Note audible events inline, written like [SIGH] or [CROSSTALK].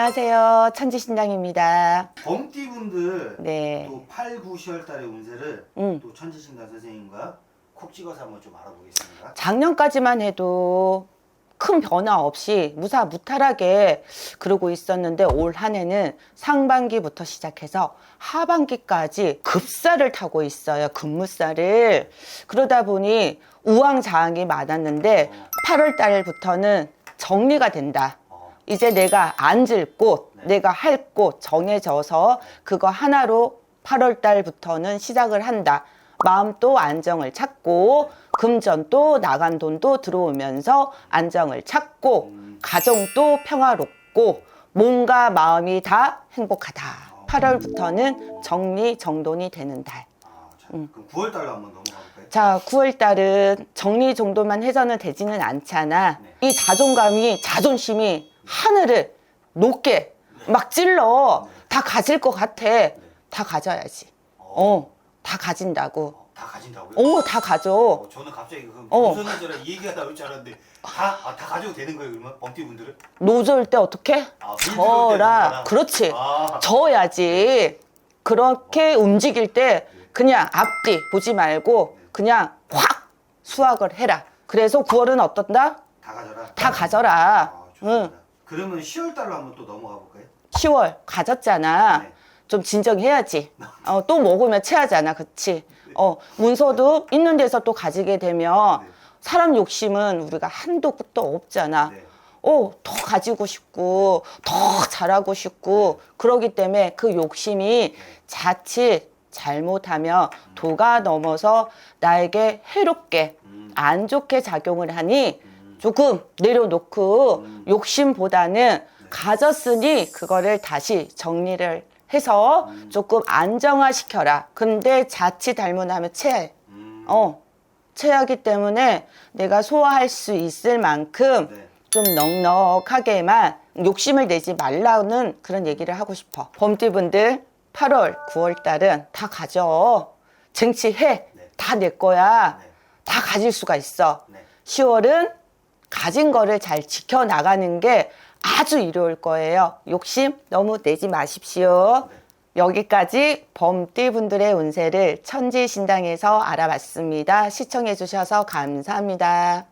안녕하세요. 천지신당입니다. 범띠분들 네. 또 8, 9, 10월 달의 운세를 음. 또 천지신당 선생님과 콕 찍어서 한번 좀 알아보겠습니다. 작년까지만 해도 큰 변화 없이 무사무탈하게 그러고 있었는데 올 한 해는 상반기부터 시작해서 하반기까지 급살을 타고 있어요. 급무살을. 그러다 보니 우왕좌왕이 많았는데 8월 달부터는 정리가 된다. 어, 이제 내가 앉을 곳, 네. 내가 할 곳 정해져서 그거 하나로 8월 달부터는 시작을 한다. 마음도 안정을 찾고 금전도 나간 돈도 들어오면서 안정을 찾고 음. 가정도 평화롭고 몸과 마음이 다 행복하다. 8월부터는 정리 정돈이 되는 달. 아, 자, 음. 그럼 9월 달로 한번 넘어가 볼까요? 자, 9월 달은 정리 정도만 해서는 되지는 않잖아. 네. 이 자존감이, 자존심이 하늘을 높게 막 찔러. 네. 다 가질 것 같아. 다 가져야지. 어, 다 가진다고. 어, 다 가진다고요? 어, 다 가져. 어, 저는 갑자기 그 어. 무슨 문제라 이 얘기가 나올 줄 알았는데 다, 아, 다 가져도 되는 거예요 그러면? 범띠분들은? 노조일 때 어떻게? 아, 물 들어올 때 저라. 그렇지. 아, 저어야지. 그렇게 움직일 때 그냥 앞뒤 보지 말고 그냥 확 수확을 해라. 그래서 9월은 어떤다? 다 가져라? 다 가져라. 아, 좋습니다. 응. 그러면 10월 달로 한번 또 넘어가 볼까요? 10월 가졌잖아. 네. 좀 진정해야지. [LAUGHS] 어, 또 먹으면 체하잖아. 그치? 어, 문서도 있는 데서 또 가지게 되면 네. 사람 욕심은 우리가 한도 끝도 없잖아. 네. 어, 더 가지고 싶고, 더 잘하고 싶고, 그러기 때문에 그 욕심이 자칫 잘못하면 도가 넘어서 나에게 해롭게, 음. 안 좋게 작용을 하니 조금 내려놓고 음. 욕심보다는 가졌으니 그거를 다시 정리를 해서 음. 조금 안정화시켜라. 근데 자칫 잘못하면 체해. 음. 어, 체하기 때문에 내가 소화할 수 있을 만큼 네. 좀 넉넉하게만 욕심을 내지 말라는 그런 얘기를 하고 싶어. 범띠분들 8월, 9월 달은 다 가져. 쟁취해. 네. 다내 거야. 네. 다 가질 수가 있어. 네. 10월은 가진 거를 잘 지켜나가는 게 아주 이로울 거예요. 욕심 너무 내지 마십시오. 네. 여기까지 범띠 분들의 운세를 천지신당에서 알아봤습니다. 시청해 주셔서 감사합니다.